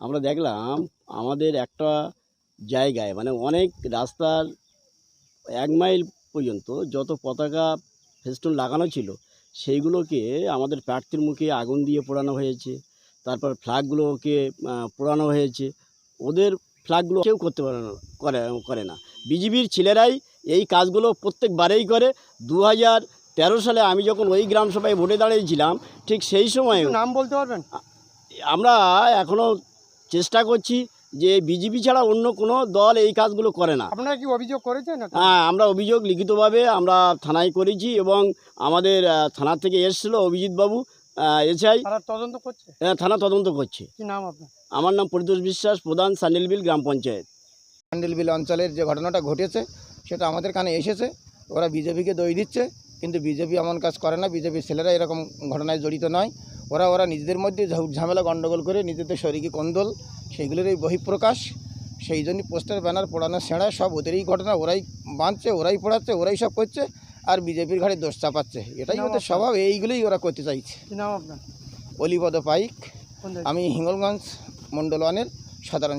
আমরা দেখলাম আমাদের একটা জায়গায় মানে অনেক রাস্তার এক মাইল পর্যন্ত যত পতাকা ফেস্টুন লাগানো ছিল সেইগুলোকে আমাদের প্রার্থীর মুখে আগুন দিয়ে পোড়ানো হয়েছে। তারপর ফ্ল্যাগগুলোকে পোড়ানো হয়েছে। ওদের ফ্ল্যাগগুলো কেউ করতে পারে না করে করে না। বিজেপির ছেলেরাই এই কাজগুলো প্রত্যেকবারেই করে। দু হাজার তেরো সালে আমি যখন ওই গ্রাম সভায় ভোটে দাঁড়িয়েছিলাম ঠিক সেই সময় নাম বলতে পারবেন? আমরা এখনও চেষ্টা করছি যে বিজেপি ছাড়া অন্য কোনো দল এই কাজগুলো করে না। আপনারা কি অভিযোগ করেছেন? হ্যাঁ আমরা অভিযোগ লিখিতভাবে আমরা থানায় করেছি এবং আমাদের থানা থেকে এসেছিল অভিজিৎবাবু এসআই। তদন্ত করছে? হ্যাঁ থানা তদন্ত করছে। কি নাম আপনার? আমার নাম পরিতোষ বিশ্বাস প্রধান সান্ডিলবিল গ্রাম পঞ্চায়েত। হ্যান্ডেলবিল অঞ্চলের যে ঘটনাটা ঘটেছে সেটা আমাদের কানে এসেছে। ওরা বিজেপিকে দই দিচ্ছে কিন্তু বিজেপি এমন কাজ করে না। বিজেপির ছেলেরা এরকম ঘটনায় জড়িত নয়। ওরা ওরা নিজেদের মধ্যে ঝামেলা গণ্ডগোল করে নিজেদের শরীরে কন্দল সেইগুলোর এই বহিঃপ্রকাশ সেই জন্যই পোস্টার ব্যানার পড়ানো ছেঁড়া সব ওদেরই ঘটনা ওরাই বাঁধছে ওরাই পড়াচ্ছে ওরাই সব করছে আর বিজেপির ঘাড়ে দোষ চাপাচ্ছে। এটাই ওদের স্বভাব এইগুলোই ওরা করতে চাইছে। অলিপদ পাইক আমি হিঙ্গলগঞ্জ মণ্ডল ওয়ানের সাধারণ